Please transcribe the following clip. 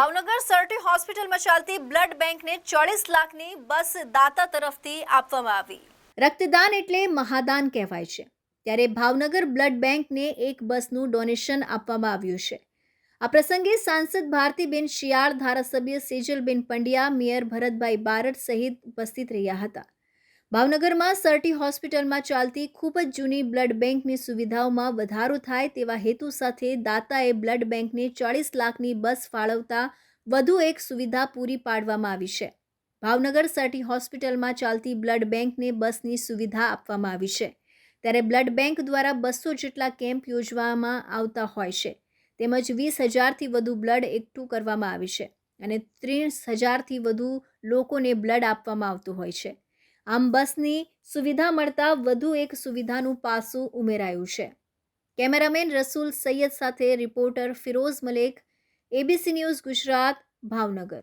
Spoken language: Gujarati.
ભાવનગર સર્ટી હોસ્પિટલમાં ચાલતી બ્લડ બેંકને ચોવીસ લાખની બસ દાતા તરફથી આપવામાં આવી. રક્તદાન એટલે મહાદાન કહેવાય છે. ત્યારે ભાવનગર બ્લડ બેંકને એક બસનું ડોનેશન આપવામાં આવ્યું છે. આ પ્રસંગે સાંસદ ભારતીબેન શિયાળ, ધારાસભ્ય સેજલબેન પંડ્યા, મેયર ભરતભાઈ બારડ સહિત ઉપસ્થિત રહ્યા હતા. ભાવનગરમાં સરટી હોસ્પિટલમાં ચાલતી ખૂબ જ જૂની બ્લડ બેંકની સુવિધાઓમાં વધારો થાય તેવા હેતુ સાથે દાતાએ બ્લડ બેંકને ચાળીસ લાખની બસ ફાળવતા વધુ એક સુવિધા પૂરી પાડવામાં આવી છે. ભાવનગર સરટી હોસ્પિટલમાં ચાલતી બ્લડ બેંકને બસની સુવિધા આપવામાં આવી છે. ત્યારે બ્લડ બેંક દ્વારા બસો જેટલા કેમ્પ યોજવામાં આવતા હોય છે. તેમજ વીસ હજારથી વધુ બ્લડ એકઠું કરવામાં આવે છે અને ત્રીસ હજારથી વધુ લોકોને બ્લડ આપવામાં આવતું હોય છે. આમ બસની સુવિધા મળતા વધુ એક સુવિધાનું પાસું ઉમેરાયું છે. કેમેરામેન રસૂલ સૈયદ સાથે reporter Firoz Malek, ABC news Gujarat, Bhavnagar.